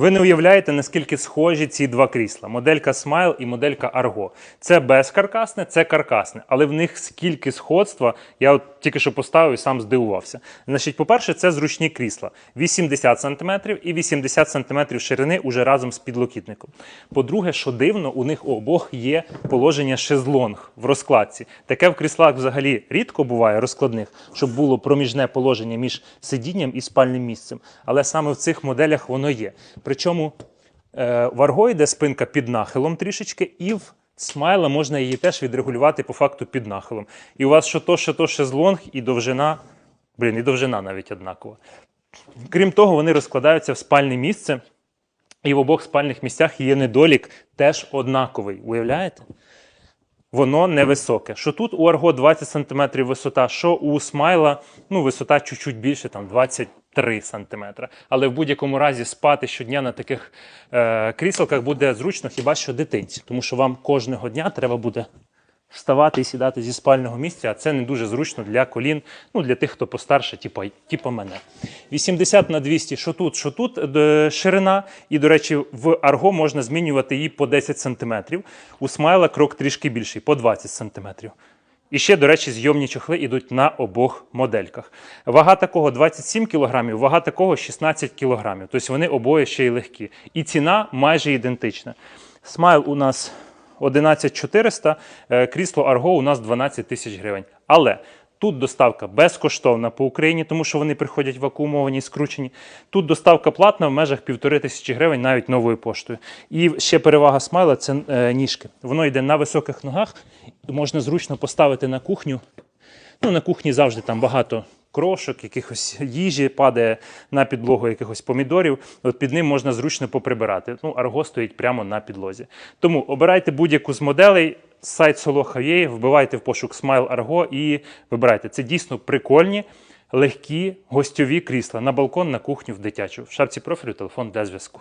Ви не уявляєте, наскільки схожі ці два крісла: моделька Smile і моделька Argo. Це безкаркасне, це каркасне, але в них скільки сходства, я от тільки що поставив і сам здивувався. Значить, по-перше, це зручні крісла 80 см і 80 см ширини уже разом з підлокітником. По-друге, що дивно, у них обох є положення шезлонг в розкладці. Таке в кріслах взагалі рідко буває розкладних, щоб було проміжне положення між сидінням і спальним місцем. Але саме в цих моделях воно є. Причому е, в Argo йде спинка під нахилом трішечки, і в смайла можна її теж відрегулювати по факту під нахилом. І у вас що то, що то шезлонг, і довжина, блін, і довжина навіть однакова. Крім того, вони розкладаються в спальне місце, і в обох спальних місцях є недолік теж однаковий. Уявляєте? Воно невисоке. Що тут у Арго 20 см висота, що у Смайла ну, висота чуть-чуть більше, там 23 см. Але в будь-якому разі спати щодня на таких е, кріселках буде зручно хіба що дитинці, тому що вам кожного дня треба буде вставати і сідати зі спального місця, а це не дуже зручно для колін, ну для тих, хто постарше, типу, типу мене. 80 на 200, що тут, що тут е, ширина. І, до речі, в арго можна змінювати її по 10 см. У смайла крок трішки більший, по 20 см. І ще, до речі, зйомні чохли йдуть на обох модельках. Вага такого 27 кг, вага такого 16 кг. Тобто вони обоє ще й легкі. І ціна майже ідентична. Смайл у нас 11400, е, крісло Арго у нас 12 тисяч гривень. Але тут доставка безкоштовна по Україні, тому що вони приходять вакуумовані скручені. Тут доставка платна в межах півтори тисячі гривень навіть новою поштою. І ще перевага смайла це е, ніжки. Воно йде на високих ногах, можна зручно поставити на кухню. Ну, на кухні завжди там багато крошок, якихось їжі падає на підлогу якихось помідорів. От під ним можна зручно поприбирати. Ну, арго стоїть прямо на підлозі. Тому обирайте будь-яку з моделей. Сайт Solo вбивайте в пошук Smile Argo і вибирайте. Це дійсно прикольні, легкі гостьові крісла на балкон, на кухню, в дитячу. В шапці профілю телефон для зв'язку.